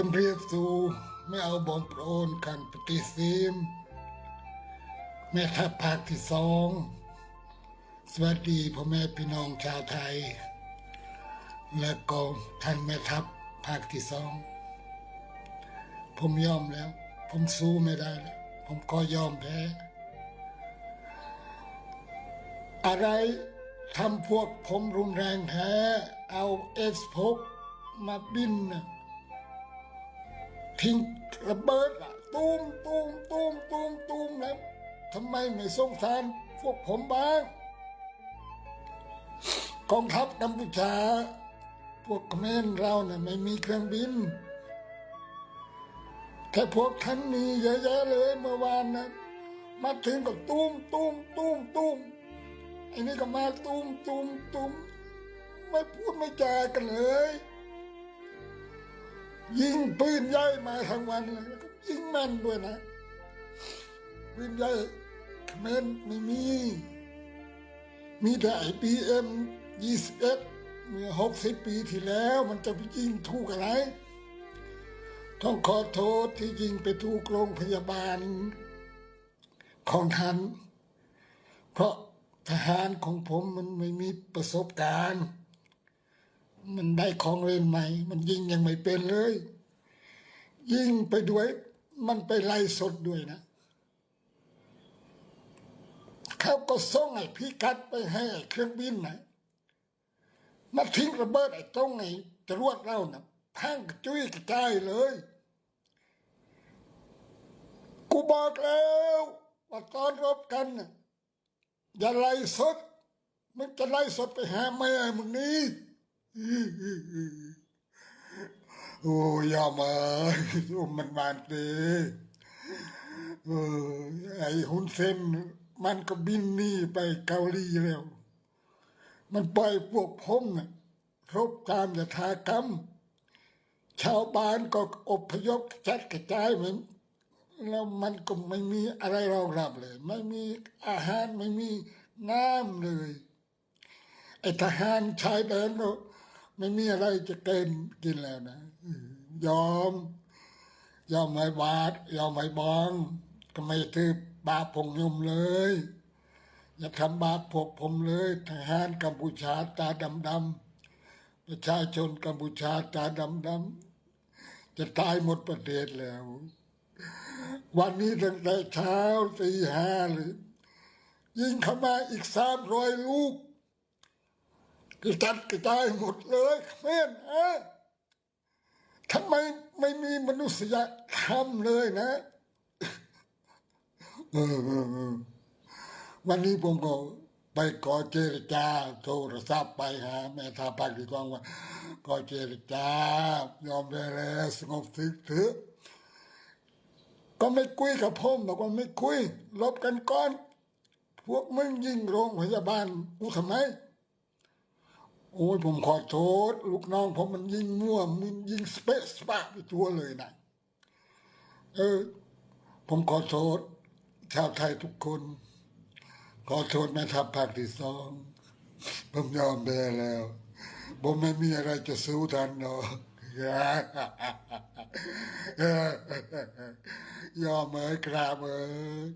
จำเรียบสู่ไม่เอาบอมโปรนกันปฏิซีมแม่ทัพภาคที่สองสวัสดีพ่อแม่พี่น้องชาวไทย และก็ท่านแม่ทัพภาคที่สองผมยอมแล้ว ผมสู้ไม่ได้แล้ว ผมก็ยอมแพ้ อะไรทำพวกผมรุนแรงแท้เอาเอสพกมาบินนะ ทิ้งระเบิดอะตูมตูมตูมตูมตูมแล้วทำไมไม่สงสารพวกผมบ้างกองทัพกัมพูชา พวกเขมรเราเนะ่ะไม่มีเครื่องบิน แต่พวกท่านมีเยอะแยะเลยเมื่อวานนะมาถึงก็ตูมตูมตูมตูมไอ้นี่ก็มาตูมตูมตูมไม่พูดไม่จากันเลย ยิงปืนใหญ่มาทั้งวันเลยยิงม่นด้วยนะปืนใหญ่เมรไม่มี มีแต่ไอพีเอ็มยี่สิบเอ็ดเมื่อหกสิบปีที่แล้วมันจะไปยิงถูกอะไร ต้องขอโทษที่ยิงไปถูกโรงพยาบาล ของท่านเพราะทหารของผมมันไม่มีประสบการณ์ มันได้ของเล่นใหม่ มันยิงยังไม่เป็นเลย ยิงไปด้วย มันไปไล่สดด้วยนะเขาก็ส่งไอ้พิกัดไปให้ไอ้เครื่องบินนะมาทิ้งระเบิดไอ้ตรงไอ้จรวดเรานะพังกระจุยกระจายเลย กูบอกแล้วว่าตอนรบกันน่ะอย่าไล่สดมึงจะไล่สดไปหาแม่มึงนี่ โอ้ยามาอ้มันบานเตเออไอ้ฮุนเซนมันก็บินหนีไปเกาหลีแล้ว มันปล่อยพวกผมน่ะรบตามยถากรรม ชาวบ้านก็อพยพจัดกระจายเหมือนแล้วมันก็ไม่มีอะไรรองรับเลย ไม่มีอาหารไม่มีน้ำเลยไอ้ทหารชายแดนก็ ไม่มีอะไรจะเกินกินแล้วนะยอม ยอมไม่บาดยอมไม่บองก็ไม่ถือบาปพงยมเลย อย่าทำบาปพวกผมเลยทหารกัมพูชาตาดำดำๆประชาชนกัมพูชาตาดำดำๆจะตายหมดประเทศแล้ว วันนี้ตั้งแต่เช้าตีห้าเลย ยิงเข้ามาอีกสามร้อยลูก กระจัดกระจายหมดเลยแม่นะทำไมไม่มีมนุษยธรรมเลยนะวันนี้ผมก็ไปขอเจรจาโทรศัพท์ไปหาแม่ทัพภาคที่กองว่าขอเจรจายอมได้แล้วสงบสึกเถอะก็ไม่คุยกับผมบอกว่าไม่คุยลบกันก่อน พวกมึงยิงโรงพยาบาลกูทำไม โอ้ยผมขอโทษ ลูกน้องผมมันยิงมั่วมันยิงสเปซสปาไปทั่วเลยนะเออ ผมขอโทษ ชาวไทยทุกคน ขอโทษแม่ทัพภาคที่สองผมยอมแพ้แล้ว ผมไม่มีอะไรจะสู้ทันหรอกยอมเอ้ยกราบเอ้ย